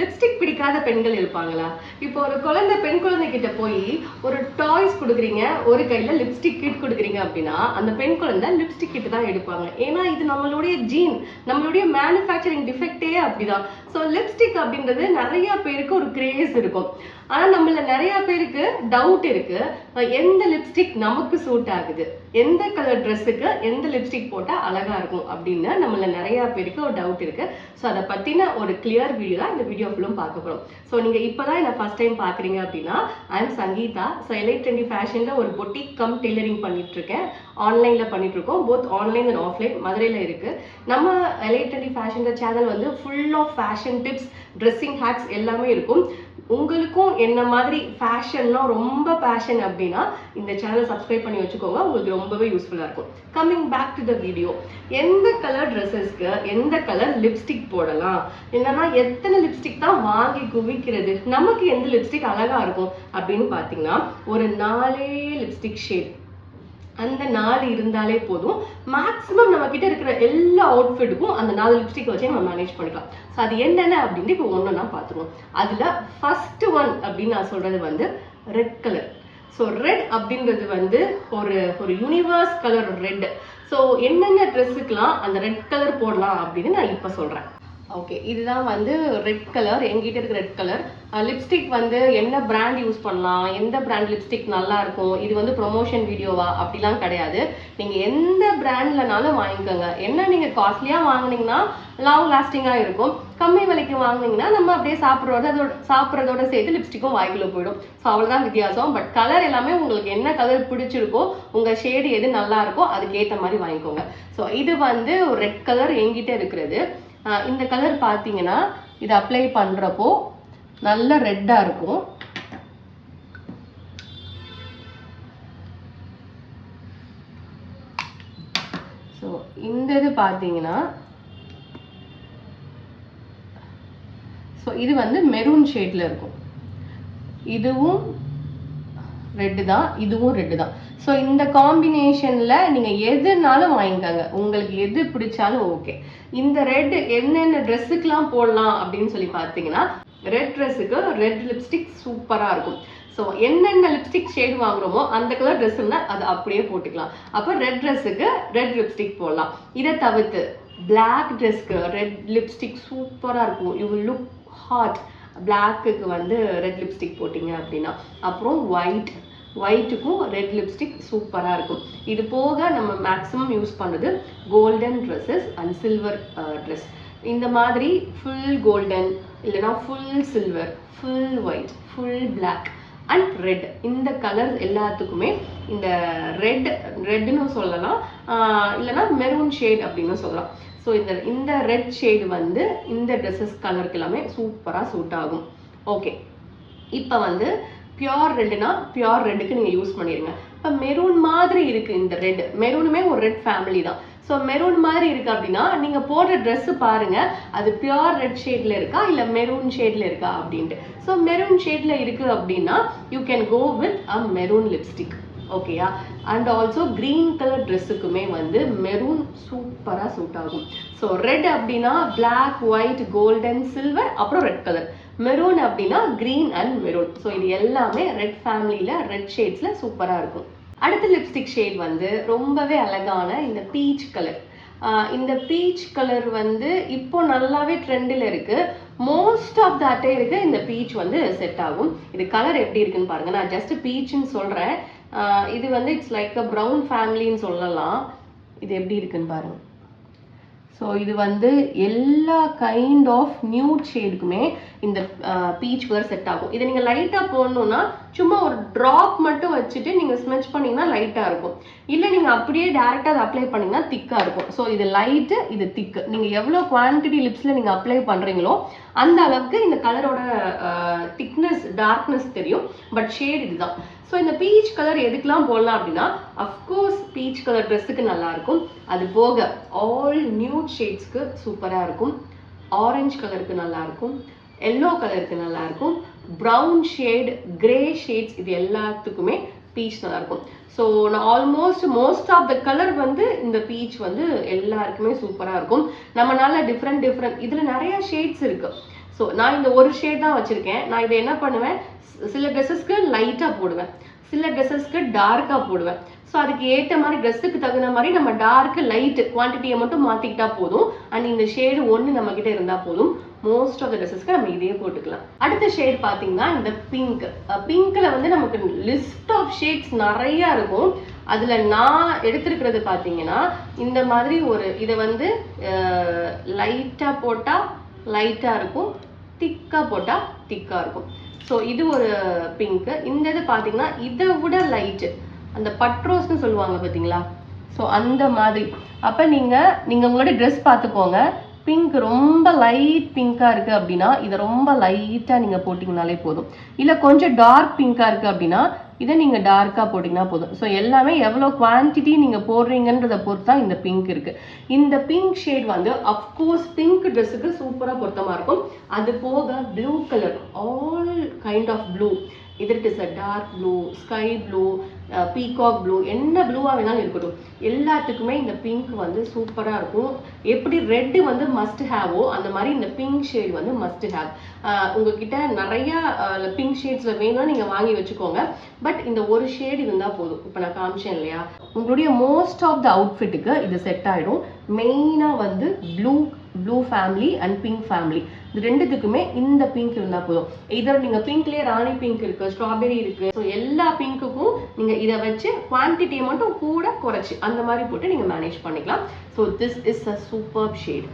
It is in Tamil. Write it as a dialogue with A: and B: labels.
A: லிப்ஸ்டிக் பிடிக்காத பெண்கள் இருப்பாங்களா? இப்போ ஒரு குழந்தை பெண் குழந்தை கிட்ட போய் ஒரு டாய்ஸ் கொடுக்குறீங்க ஒரு கையில் லிப்ஸ்டிக் கிட் கொடுக்குறீங்க அப்படின்னா அந்த பெண் குழந்தை லிப்ஸ்டிக் கிட் தான் எடுப்பாங்க. ஏன்னா இது நம்மளுடைய ஜீன் நம்மளுடைய மேனுஃபேக்சரிங் டிஃபெக்டே அப்படிதான். ஸோ லிப்ஸ்டிக் அப்படின்றது நிறைய பேருக்கு ஒரு கிரேஸ் இருக்கும். ஆனால் நம்மள நிறைய பேருக்கு டவுட் இருக்கு. எந்த லிப்ஸ்டிக் நமக்கு சூட் ஆகுது? எந்த கலர் ட்ரெஸ்ஸுக்கு எந்த லிப்ஸ்டிக் போட்டால் அழகா இருக்கும் அப்படின்னு நம்மள நிறைய பேருக்கு ஒரு டவுட் இருக்கு. ஸோ அதை பற்றின ஒரு கிளியர் வீடியோ தான் இந்த வீடியோ வீடியோக்களும் பார்க்க போகிறோம் ஸோ நீங்க இப்பதான் என்ன ஃபஸ்ட் டைம் பாக்குறீங்க அப்படின்னா I am Sangeetha so elite twenty ஃபேஷன்ல ஒரு பொட்டிக் கம் டெய்லரிங் பண்ணிட்டு இருக்கேன் ஆன்லைன்ல பண்ணிட்டு இருக்கோம் போத் ஆன்லைன் அண்ட் ஆஃப்லைன் மதுரையில் இருக்கு. நம்ம எலைட் டுவெண்ட்டி ஃபேஷன் சேனல் வந்து full of fashion tips dressing hacks எல்லாமே இருக்கும். உங்களுக்கும் என்ன மாதிரி ஃபேஷன்னா ரொம்ப பேஷன் அப்படின்னா இந்த சேனலை சப்ஸ்கிரைப் பண்ணி வச்சுக்கோங்க. உங்களுக்கு ரொம்பவே யூஸ்ஃபுல்லாக இருக்கும். Coming back to the video எந்த கலர் ட்ரெஸ்ஸஸ்க்கு எந்த கலர் லிப்ஸ்டிக் போடலாம்? என்னன்னா எத்தனை லிப்ஸ்டிக் தான் வாங்கி குவிக்கிறது. நமக்கு எந்த லிப்ஸ்டிக் அழகா இருக்கும் அப்படின்னு பார்த்தீங்கன்னா ஒரு நாலே லிப்ஸ்டிக் ஷேட் அந்த நாலு இருந்தாலே போதும். மேக்ஸிமம் நம்ம கிட்ட இருக்கிற எல்லா அவுட்ஃபிட்டுக்கும் அந்த நாலு லிப்ஸ்டிக் வச்சே நம்ம மேனேஜ் பண்ணிக்கலாம். ஸோ அது என்னென்ன அப்படின்ட்டு இப்போ ஒன்றா பார்த்துருவோம் அதில் ஃபர்ஸ்ட் ஒன் அப்படின்னு நான் சொல்கிறது வந்து ரெட் கலர் ஸோ ரெட் அப்படின்றது வந்து ஒரு ஒரு யூனிவர்ஸ் கலர் ரெட் ஸோ என்னென்ன ட்ரெஸ்ஸுக்கெலாம் அந்த ரெட் கலர் போடலாம் அப்படின்னு நான் இப்போ சொல்கிறேன் ஓகே இதுதான் வந்து ரெட் கலர் எங்கிட்ட இருக்க ரெட் கலர் லிப்ஸ்டிக் வந்து என்ன பிராண்ட் யூஸ் பண்ணலாம்? எந்த பிராண்ட் லிப்ஸ்டிக் நல்லா இருக்கும் இது வந்து ப்ரொமோஷன் வீடியோவா அப்படிலாம் கிடையாது. நீங்க எந்த பிராண்ட்லனாலும் வாங்கிக்கோங்க. என்ன நீங்க காஸ்ட்லியா வாங்கினீங்கன்னா லாங் லாஸ்டிங்கா இருக்கும். கம்மி விலைக்கு வாங்கினீங்கன்னா நம்ம அப்படியே சாப்பிட்றதோட அதோட சாப்பிட்றதோட சேர்த்து லிப்ஸ்டிக்கும் வாய்க்குள்ள போயிடும். ஸோ அவ்வளோதான் வித்தியாசம். பட் கலர் எல்லாமே உங்களுக்கு என்ன கலர் பிடிச்சிருக்கோ உங்க ஷேடு எது நல்லா இருக்கோ அதுக்கேற்ற மாதிரி வாங்கிக்கோங்க. ஸோ இது வந்து ரெட் கலர் எங்கிட்ட இருக்கிறது. இந்த கலர் பார்த்தீங்கன்னா இது அப்ளை பண்ணுறப்போ நல்ல ரெட்டாக இருக்கும். ஸோ இந்த இது பார்த்தீங்கன்னா ஸோ இது வந்து மெரூன் ஷேட்ல இருக்கும். இதுவும் ரெட்டு தான் இதுவும் ரெட்டு தான். ஸோ இந்த காம்பினேஷனில் நீங்கள் எதுனாலும் வாங்கிக்கோங்க. உங்களுக்கு எது பிடிச்சாலும் ஓகே இந்த ரெட் என்னென்ன ட்ரெஸ்ஸுக்கெலாம் போடலாம் அப்படின்னு சொல்லி பார்த்தீங்கன்னா ரெட் ட்ரெஸ்ஸுக்கு ரெட் லிப்ஸ்டிக் சூப்பராக இருக்கும். ஸோ என்னென்ன லிப்ஸ்டிக் ஷேடு வாங்குறோமோ அந்த கலர் ட்ரெஸ் இருந்தால் அதை அப்படியே போட்டுக்கலாம். அப்போ ரெட் ட்ரெஸ்ஸுக்கு ரெட் லிப்ஸ்டிக் போடலாம். இதை தவிர்த்து பிளாக் ட்ரெஸ்க்கு ரெட் லிப்ஸ்டிக் சூப்பராக இருக்கும். யூ வில் லுக் ஹாட் பிளாக்குக்கு வந்து ரெட் லிப்ஸ்டிக் போட்டிங்க அப்படின்னா. அப்புறம் ஒயிட் ஒயிட்டுக்கும் ரெட் லிப்ஸ்டிக் சூப்பராக இருக்கும். இது போக நம்ம மேக்ஸிமம் யூஸ் பண்ணுறது golden dresses and silver dress இந்த மாதிரி ஃபுல் கோல்டன் இல்லைன்னா full silver full white full black and red இந்த கலர் எல்லாத்துக்குமே இந்த ரெட் ரெட்னு சொல்லலாம். இல்லைனா இல்லைன்னா மெரூன் ஷேட் அப்படின்னு சொல்லலாம். ஸோ இந்த இந்த ரெட் ஷேடு வந்து இந்த ட்ரெஸ்ஸஸ் கலருக்கு எல்லாமே சூப்பராக சூட் ஆகும். ஓகே இப்போ வந்து பியோர் ரெட்டுனா பியோர் ரெட்டுக்கு நீங்கள் யூஸ் பண்ணிடுங்க இப்போ மெரூன் மாதிரி இருக்குது இந்த ரெட் மெரூனுமே ஒரு ரெட் ஃபேமிலி தான். ஸோ மெரூன் மாதிரி இருக்கு அப்படின்னா நீங்கள் போடுற ட்ரெஸ்ஸு பாருங்கள் அது பியோர் ரெட் ஷேட்ல இருக்கா இல்லை மெரூன் ஷேடில் இருக்கா அப்படின்ட்டு. ஸோ மெரூன் ஷேடில் இருக்கு அப்படின்னா you can go with a maroon lipstick ஓகேயா அண்ட் ஆல்சோ கிரீன் கலர் ட்ரெஸ்ஸுக்குமே வந்து மெரூன் சூப்பராக சூட் ஆகும். ஸோ ரெட் அப்படின்னா பிளாக் ஒயிட் கோல்டன் சில்வர் அப்புறம் ரெட் கலர் மெரூன் அப்படின்னா கிரீன் அண்ட் மெரூன் ஸோ இது எல்லாமே ரெட் ஃபேமிலியில் ரெட் ஷேட்ஸில் சூப்பராக இருக்கும். அடுத்த லிப்ஸ்டிக் ஷேட் வந்து ரொம்பவே அழகான இந்த பீச் கலர் இந்த பீச் கலர் வந்து இப்போ நல்லாவே ட்ரெண்டில் இருக்குது மோஸ்ட் ஆஃப் த அட்டையருக்கு இந்த பீச் வந்து செட் ஆகும். இது கலர் எப்படி இருக்குன்னு பாருங்க. நான் ஜஸ்ட் பீச்னு சொல்கிறேன் இது வந்து இட்ஸ் லைக் அ ப்ரௌன் ஃபேமிலின்னு சொல்லலாம். இது எப்படி இருக்குன்னு பாருங்கள் ஸோ இது வந்து எல்லா கைண்ட் ஆஃப் நியூட் ஷேடுக்குமே இந்த பீச் கலர் செட் ஆகும். இதை நீங்கள் லைட்டாக போடணும்னா சும்மா ஒரு ட்ராப் மட்டும் வச்சுட்டு நீங்கள் ஸ்மெச் பண்ணீங்கன்னா லைட்டாக இருக்கும். இல்லை நீங்கள் அப்படியே டேரெக்டாக அதை அப்ளை பண்ணீங்கன்னா திக்காக இருக்கும். ஸோ இது லைட்டு இது திக்கு நீங்கள் எவ்வளோ குவான்டிட்டி லிப்ஸில் நீங்கள் அப்ளை பண்ணுறீங்களோ அந்த அளவுக்கு இந்த கலரோட திக்னஸ் டார்க்னஸ் தெரியும். பட் ஷேட் இதுதான். ஸோ இந்த பீச் கலர் எதுக்கெலாம் போடலாம் அப்படின்னா அஃப்கோர்ஸ் பீச் கலர் ட்ரெஸ்ஸுக்கு நல்லா இருக்கும் அது போக ஆல் நியூட் ஷேட்ஸ்க்கு சூப்பராக இருக்கும். ஆரஞ்சு கலருக்கு நல்லா இருக்கும் எல்லோ கலருக்கு நல்லா இருக்கும் ப்ரௌன் ஷேட் கிரே ஷேட்ஸ் இது எல்லாத்துக்குமே பீச் நல்லா இருக்கும் ஸோ நான் almost most of the colour வந்து இந்த பீச் வந்து எல்லாருக்குமே சூப்பராக இருக்கும். நம்மனால டிஃப்ரெண்ட் டிஃப்ரெண்ட் இதில் நிறைய ஷேட்ஸ் இருக்குது ஸோ நான் இந்த ஒரு ஷேட் தான் வச்சுருக்கேன். நான் இதை என்ன பண்ணுவேன்? சில ட்ரெஸ்ஸஸ்க்கு லைட்டாக போடுவேன். சில ட்ரெஸ்ஸஸ்க்கு டார்க்காக போடுவேன். ஸோ அதுக்கு ஏற்ற மாதிரி ட்ரெஸ்ஸுக்கு தகுந்த மாதிரி நம்ம டார்க்கு லைட்டு குவான்டிட்டியை மட்டும் மாற்றிக்கிட்டா போதும். அண்ட் இந்த ஷேடு ஒன்று நம்மக்கிட்ட இருந்தால் போதும். மோஸ்ட் ஆஃப் த ட்ரெஸ்ஸஸ்க்கு நம்ம இதையே போட்டுக்கலாம். அடுத்த ஷேட் பார்த்தீங்கன்னா இந்த பிங்க் பிங்க்கில் வந்து நமக்கு லிஸ்ட் ஆஃப் ஷேட்ஸ் நிறையா இருக்கும். அதில் நான் எடுத்திருக்கிறது பார்த்தீங்கன்னா இந்த மாதிரி ஒரு இதை வந்து லைட்டாக போட்டால் லைட்டாக இருக்கும். திக்காக போட்டால் திக்காக இருக்கும். ஸோ இது ஒரு பிங்க்கு இந்த இது பார்த்தீங்கன்னா இதை விட லைட்டு அந்த பட்ரோஸ்னு சொல்லுவாங்க பார்த்தீங்களா ஸோ அந்த மாதிரி. அப்போ நீங்கள் நீங்கள் உங்களோட ட்ரெஸ் பார்த்துக்கோங்க. பிங்க் ரொம்ப லைட் பிங்காக இருக்குது அப்படின்னா இதை ரொம்ப லைட்டாக நீங்கள் போட்டிங்கனாலே போதும். இல்லை கொஞ்சம் டார்க் பிங்காக இருக்குது அப்படின்னா இதை நீங்கள் டார்க்காக போட்டிங்கன்னா போதும். ஸோ எல்லாமே எவ்வளோ குவான்டிட்டி நீங்கள் போடுறீங்கன்றதை பொறுத்து தான் இந்த பிங்க் இருக்குது இந்த பிங்க் ஷேட் வந்து அஃப்கோர்ஸ் பிங்க் ட்ரெஸ்ஸுக்கு சூப்பராக பொருத்தமாக இருக்கும். அது போக blue colour all kind of blue இதற்கு is a dark blue sky blue peacock blue என்ன ப்ளூவாக வேணாலும் இருக்கட்டும். எல்லாத்துக்குமே இந்த பிங்க் வந்து சூப்பராக இருக்கும். எப்படி ரெட்டு வந்து மஸ்ட் ஹேவோ அந்த மாதிரி இந்த பிங்க் ஷேட் வந்து மஸ்ட் ஹேவ் உங்ககிட்ட நிறையா பிங்க் ஷேட்ஸில் வேணும்னா நீங்கள் வாங்கி வச்சுக்கோங்க. பட் இந்த ஒரு ஷேட் இருந்தால் போதும். இப்போ நான் காமிச்சேன் இல்லையா? உங்களுடைய மோஸ்ட் ஆஃப் த அவுட்ஃபிட்டுக்கு இது செட் ஆகிடும் மெயினாக வந்து blue blue family and pink family இது ரெண்டுத்துக்குமே இந்த பிங்க் இருந்தால் போதும். இதர் நீங்கள் பிங்க்லேயே ராணி பிங்க் இருக்குது ஸ்ட்ராபெரி இருக்குது ஸோ எல்லா பிங்க்குக்கும் நீங்கள் இதை வச்சு குவான்டிட்டியை மட்டும் கூட குறைச்சி அந்த மாதிரி போட்டு நீங்கள் மேனேஜ் பண்ணிக்கலாம். So this is a super shade